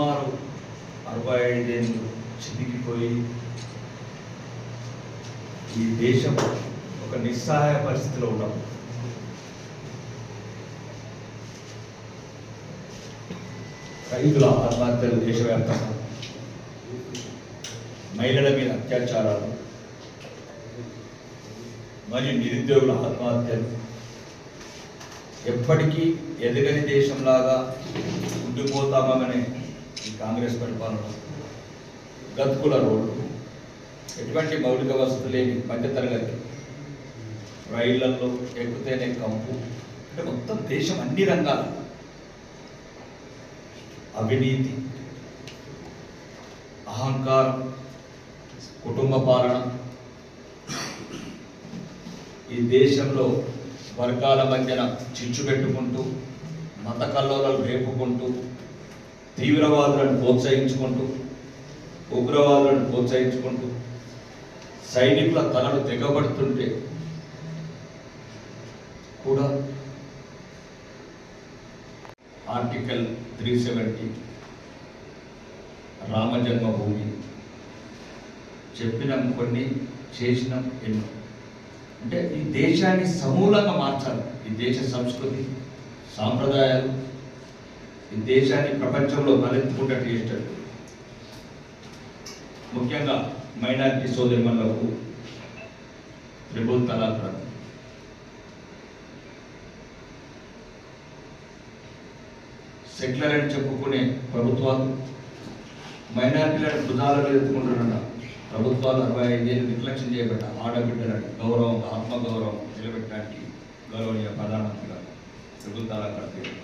సుమారు అరవై ఐదేళ్ళు చితికిపోయి ఈ దేశం ఒక నిస్సహాయ పరిస్థితిలో ఉన్నాం. రైతుల ఆత్మహత్యలు దేశవ్యాప్తంగా మహిళల మీద అత్యాచారాలు మరియు నిరుద్యోగుల ఆత్మహత్యలు ఎప్పటికీ ఎదగని దేశంలాగా ఉండిపోతామనే ఈ కాంగ్రెస్ పరిపాలన. గతుకుల రోడ్లు ఎటువంటి మౌలిక వసతులు లేని మధ్యతరగతి. రైళ్ళలో ఎక్కుతేనే కంపు. అంటే మొత్తం దేశం అన్ని రంగాలు. అవినీతి. అహంకారం. కుటుంబ పాలన. ఈ దేశంలో వర్గాల మధ్యన చిచ్చు పెట్టుకుంటూ మత కల్లోలను రేపుకుంటూ తీవ్రవాదులను ప్రోత్సహించుకుంటూ ఉగ్రవాదులను ప్రోత్సహించుకుంటూ సైనికుల తలలు తెగబడుతుంటే కూడా article three seventy Rama Janmabhoomi కొన్ని చేసినాం ఎన్నో. అంటే ఈ దేశాన్ని సమూలంగా మార్చాలి. ఈ దేశ సంస్కృతి సాంప్రదాయాలు ఈ దేశాన్ని ప్రపంచంలో తలెత్తుకుంటట్టు చేసేటట్టు ముఖ్యంగా మైనారిటీ సోదరిమణులకు త్రిబుల్ తలాక్ రద్దు సెక్యులర్ అని చెప్పుకునే ప్రభుత్వాలు మైనారిటీలను భుజాల ఎత్తుకుంటున్న ప్రభుత్వాలు అరవై ఐదేళ్ళు నిర్లక్ష్యం చేయబడ్డ ఆడబిడ్డలను గౌరవం ఆత్మగౌరవం నిలబెట్టడానికి గౌరవనీయ ప్రధానమంత్రి గారు ప్రభుత్వాల కర్తవ్యం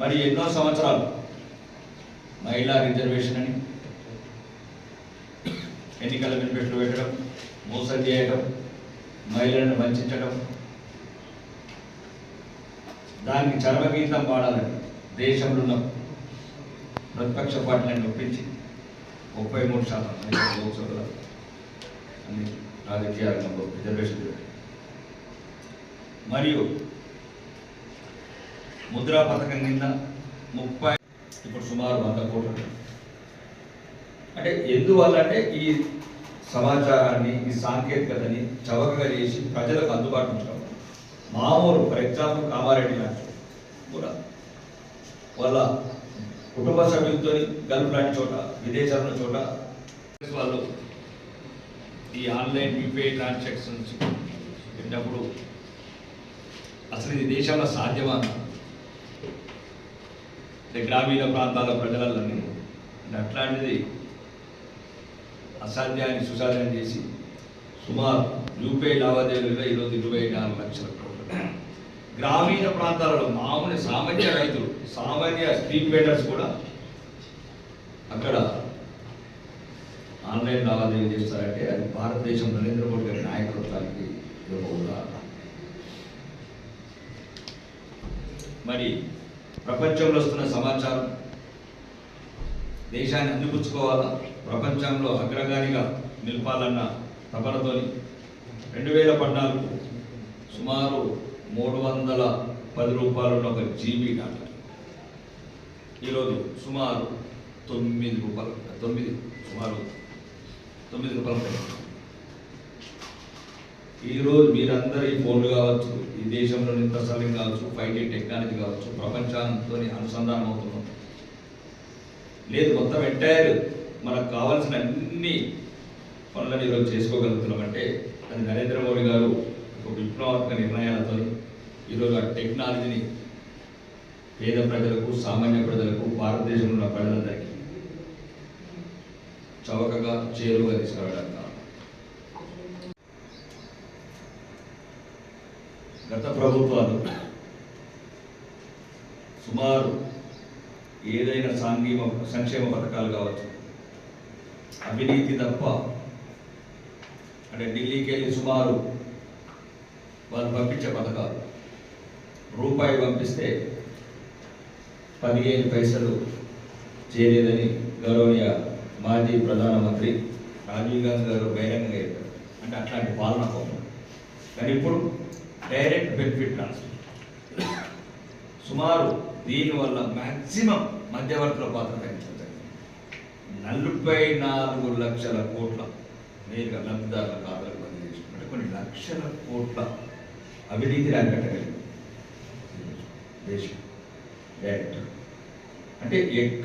మరి ఎన్నో సంవత్సరాలు మహిళా రిజర్వేషన్ అని ఎన్నికల మేనిఫెస్టో పెట్టడం మోసం చేయడం మహిళలను వంచడం దానికి చర్మగీతం పాడాలని దేశంలో ఉన్న ప్రతిపక్ష పార్టీలను ఒప్పించి ముప్పై మూడు శాతం లోక్సభలో అన్ని రాజకీయ రంగంలో రిజర్వేషన్ మరియు ముద్రా పథకం కింద ముప్పై ఇప్పుడు సుమారు వంద కోట్లు అంటే ఎందువల్ల అంటే ఈ సమాచారాన్ని ఈ సాంకేతికతని చవకగా చేసి ప్రజలకు అందుబాటు ఉంచడం మామూలు ఫర్ ఎగ్జాంపుల్ కామారెడ్డి లాంటి కూడా వాళ్ళ కుటుంబ సభ్యులతో గల్ఫ్ లాంటి చోట విదేశాల చోట వాళ్ళు ఈ ఆన్లైన్ యూపీఐ ట్రాన్సాక్షన్స్ పెట్టినప్పుడు అసలు ఇది దేశంలో సాధ్యమా? గ్రామీణ ప్రాంతాల ప్రజలని అట్లాంటిది అసాధ్యాన్ని సుసాధ్యం చేసి సుమారు యూపీఐ లావాదేవీలుగా ఈరోజు ఇరవై నాలుగు లక్షల కోట్లు. గ్రామీణ ప్రాంతాలలో మామూలు సామాన్య రైతులు సామాన్య స్ట్రీట్ వెండర్స్ కూడా అక్కడ ఆన్లైన్ లావాదేవీలు చేస్తారంటే అది భారతదేశం నరేంద్ర మోడీ గారి నాయకత్వానికి ఒక ఉదాహరణ మరి ప్రపంచంలో వస్తున్న సమాచారం. దేశాన్ని అందిపుచ్చుకోవాలా ప్రపంచంలో అగ్రగామిగా నిలపాలన్న తపనతోని రెండు వేల పద్నాలుగు సుమారు మూడు వందల పది రూపాయలున్న ఒక జీబీ డాటా. ఈరోజు సుమారు తొమ్మిది రూపాయలు తొమ్మిది సుమారు తొమ్మిది రూపాయలు. ఈరోజు మీరందరూ ఈ ఫోన్లు కావచ్చు ఈ దేశంలో ఇంటర్సలింగ్ కావచ్చు ఫైవ్ జీ టెక్నాలజీ కావచ్చు ప్రపంచంతో అనుసంధానం అవుతున్నాం. లేదు మొత్తం ఎంటైర్ మనకు కావాల్సిన అన్ని పనులను ఈరోజు చేసుకోగలుగుతున్నామంటే అది నరేంద్ర మోడీ గారు ఒక విప్లవాత్మక నిర్ణయాలతో ఈరోజు ఆ టెక్నాలజీని పేద ప్రజలకు సామాన్య ప్రజలకు భారతదేశంలో ఉన్న ప్రజలందరికీ చవకగా చేరువుగా తీసుకురావడానికి గత ప్రభుత్వాలు సుమారు ఏదైనా సాంఘిక సంక్షేమ పథకాలు కావచ్చు. అవినీతి తప్ప అంటే ఢిల్లీకి వెళ్ళి సుమారు వాళ్ళు పంపించే పథకాలు. రూపాయి పంపిస్తే పదిహేను పైసలు చేరేదని గౌరవనీయ మాజీ ప్రధానమంత్రి రాజీవ్ గాంధీ గారు బహిరంగంగా చెప్పారు. అంటే అట్లాంటి పాలన కోపం కానీ ఇప్పుడు డైరెక్ట్ బెనిఫిట్ ట్రాన్స్ఫర్. సుమారు దీనివల్ల మ్యాక్సిమం మధ్యవర్తుల పాత్ర తగ్గించడం నలభై నాలుగు లక్షల కోట్ల నేరుగా లబ్ధిదారుల ఖాతాలకు బదిలీ చేసుకుంటే కొన్ని లక్షల కోట్ల అవినీతి అరికట్టగలిగింది దేశం. డైరెక్ట్ అంటే